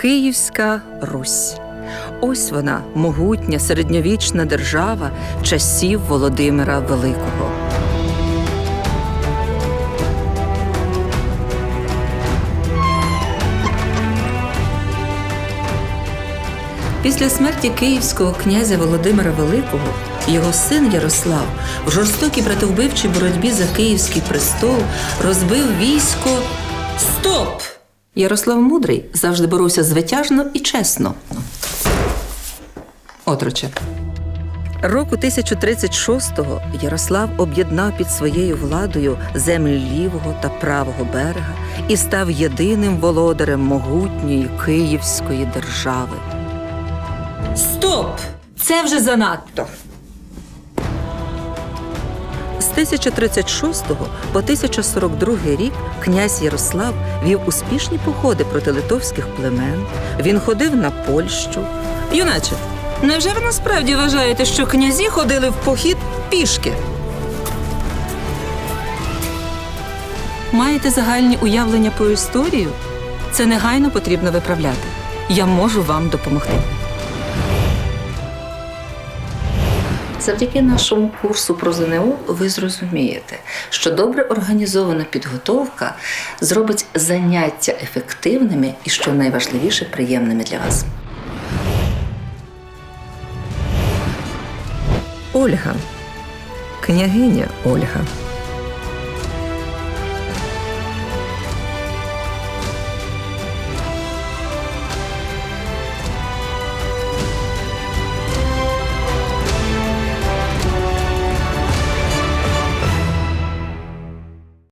Київська Русь. Ось вона, могутня середньовічна держава часів Володимира Великого. Після смерті київського князя Володимира Великого його син Ярослав в жорстокій братовбивчій боротьбі за київський престол розбив військо. Стоп! Ярослав Мудрий завжди боровся звитяжно і чесно. Отроче. Року 1036-го Ярослав об'єднав під своєю владою землі лівого та правого берега і став єдиним володарем могутньої Київської держави. Стоп! Це вже занадто. З 1036 по 1042 рік князь Ярослав вів успішні походи проти литовських племен. Він ходив на Польщу. Юначе, невже ви насправді вважаєте, що князі ходили в похід пішки? Маєте загальні уявлення про історію? Це негайно потрібно виправляти. Я можу вам допомогти. Завдяки нашому курсу про ЗНО ви зрозумієте, що добре організована підготовка зробить заняття ефективними і, що найважливіше, приємними для вас. Ольга, княгиня Ольга.